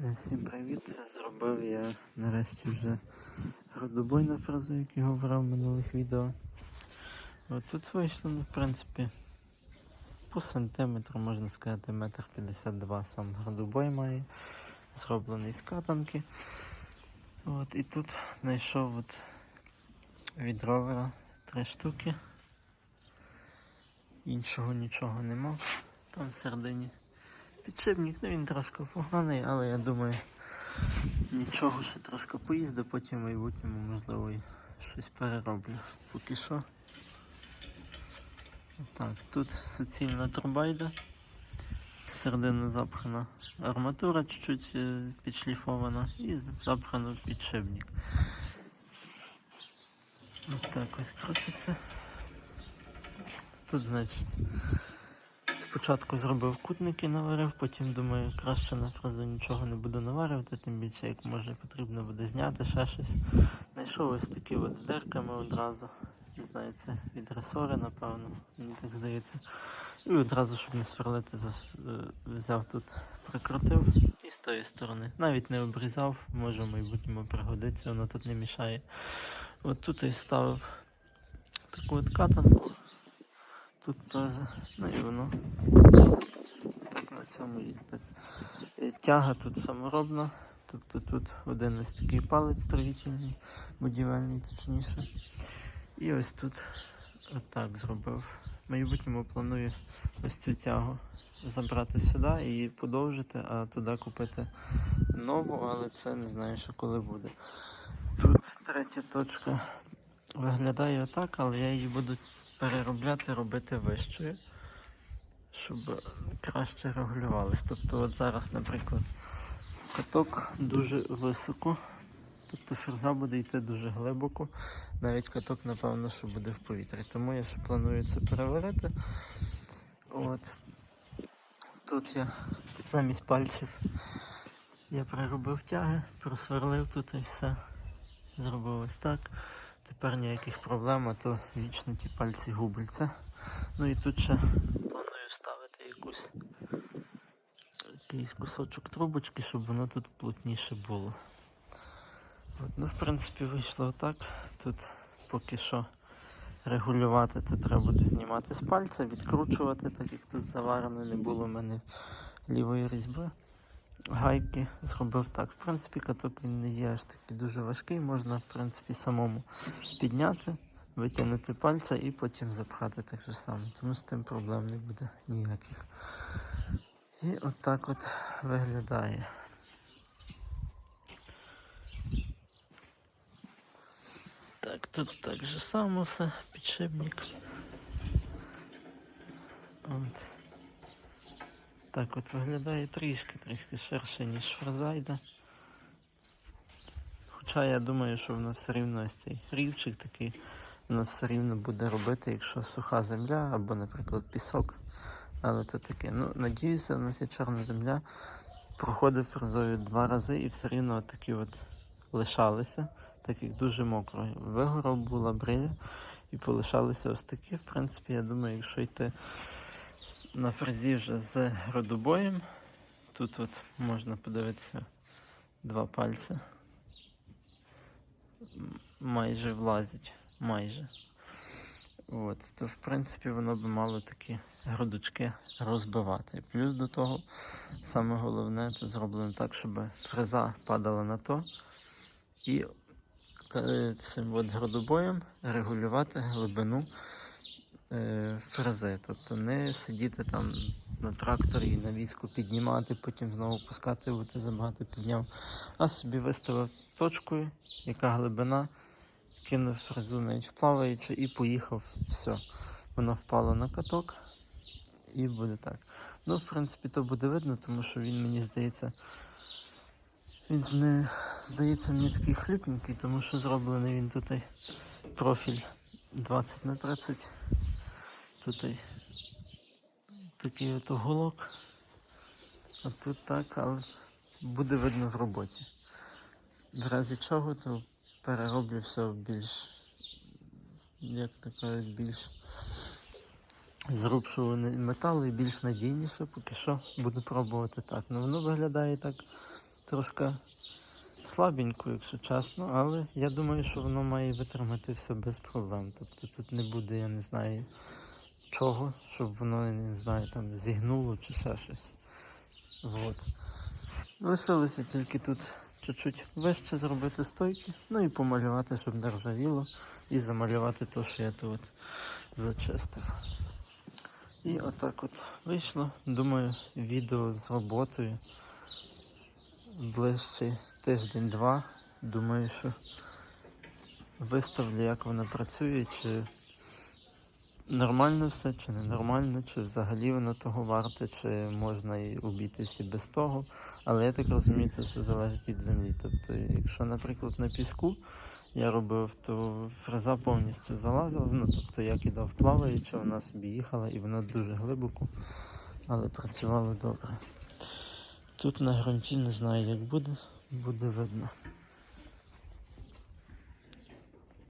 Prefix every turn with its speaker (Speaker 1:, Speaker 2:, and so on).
Speaker 1: Всім привіт! Зробив я нарешті вже грудобой на фразу, як я говорив в минулих відео. От тут вийшло, ну, в принципі, по сантиметру, можна сказати, метр п'ятдесят два сам грудобой має, зроблений з катанки. От, і тут знайшов от від ровера три штуки. Іншого нічого нема. Там всередині підшипник, ну він трошки поганий, але я думаю, нічого ще трошки поїздить, потім в майбутньому можливо і щось перероблю. Поки що. Так, тут суцільна труба йде. Всередину запхана арматура чуть-чуть е, підшліфована і запхано підшипник. Ось так ось крутиться. Тут, значить, Спочатку зробив кутники, наварив, потім думаю, краще на фразу нічого не буду наварювати, тим більше як може потрібно буде зняти ще щось. Знайшов ось такі от з дирками одразу. Не знаю, це від ресори, напевно, мені так здається. І одразу, щоб не сверлити, е, взяв тут, прикрутив і з тої сторони. Навіть не обрізав, може в майбутньому пригодиться, воно тут не мішає. От тут я ставив таку от катанку. Тут теж, ну і воно так на цьому їздить. Е, Тяга тут саморобна, тобто тут один ось такий палець строїтельний, будівельний точніше. І ось тут отак зробив. В майбутньому планую ось цю тягу забрати сюди і її подовжити, а туди купити нову, але це не знаю, що коли буде. Тут третя точка виглядає отак, але я її буду переробляти, робити вищою, щоб краще регулювалися. Тобто от зараз, наприклад, каток дуже високо, тобто ферза буде йти дуже глибоко, навіть каток, напевно, що буде в повітрі. Тому я ще планую це переварити. От. Тут я замість пальців я переробив тяги, просверлив тут і все. Зробив ось так. Тепер ніяких проблем, а то вічно ті пальці губляться. Ну і тут ще планую ставити якусь якийсь кусочок трубочки, щоб воно тут плотніше було. От, ну, в принципі, вийшло отак. Тут поки що регулювати, то треба буде знімати з пальця, відкручувати, так як тут заварено, не було в мене лівої різьби. Гайки зробив так. В принципі, каток він не є аж такий дуже важкий, можна в принципі самому підняти, витягнути пальця і потім запхати так же само. Тому з тим проблем не буде ніяких. І отак от виглядає. Так, тут так же само все, підшипник. От. Так от виглядає трішки, трішки ширше, ніж фразайда. Хоча я думаю, що воно все рівно ось цей рівчик такий, воно все рівно буде робити, якщо суха земля або, наприклад, пісок. Але то таке. Ну, надіюся, у нас є чорна земля. Проходив фрезою два рази і все рівно такі от лишалися, так як дуже мокро. Вигоров була бриля і полишалися ось такі. В принципі, я думаю, якщо йти на фрезі вже з родобоєм. Тут от можна подивитися два пальці. Майже влазять. Майже. От, то в принципі воно би мало такі грудочки розбивати. Плюс до того, саме головне, це зроблено так, щоб фреза падала на то. І е, цим от грудобоєм регулювати глибину фрези. Тобто не сидіти там на тракторі на візку піднімати, потім знову пускати, бо ти забагато підняв, а собі виставив точкою, яка глибина, кинув фрезу навіть плаваючи і поїхав. Все. Воно впало на каток і буде так. Ну, в принципі, то буде видно, тому що він мені здається. Він не здається мені такий хліпенький, тому що зроблений він тут профіль 20 на 30 Тут такий от оголок. А тут так, але буде видно в роботі. В разі чого, то перероблю все більш, як то кажуть, більш зрубшуваний метал і більш надійніше, поки що буду пробувати так. Ну воно виглядає так трошки слабенько, якщо чесно, але я думаю, що воно має витримати все без проблем. Тобто тут не буде, я не знаю чого, щоб воно, не знаю, там зігнуло чи ще щось. Вот. Лишилося тільки тут чуть-чуть вище зробити стойки, ну і помалювати, щоб не ржавіло, і замалювати те, що я тут зачистив. І отак от вийшло. Думаю, відео з роботою ближчий тиждень-два. Думаю, що виставлю, як воно працює, чи нормально все, чи не нормально, чи взагалі воно того варте, чи можна і обійтися без того. Але я так розумію, це все залежить від землі. Тобто, якщо, наприклад, на піску я робив, то фреза повністю залазила. Ну, тобто я кидав плаваючи, вона собі їхала і вона дуже глибоко, але працювало добре. Тут на ґрунті не знаю, як буде, буде видно.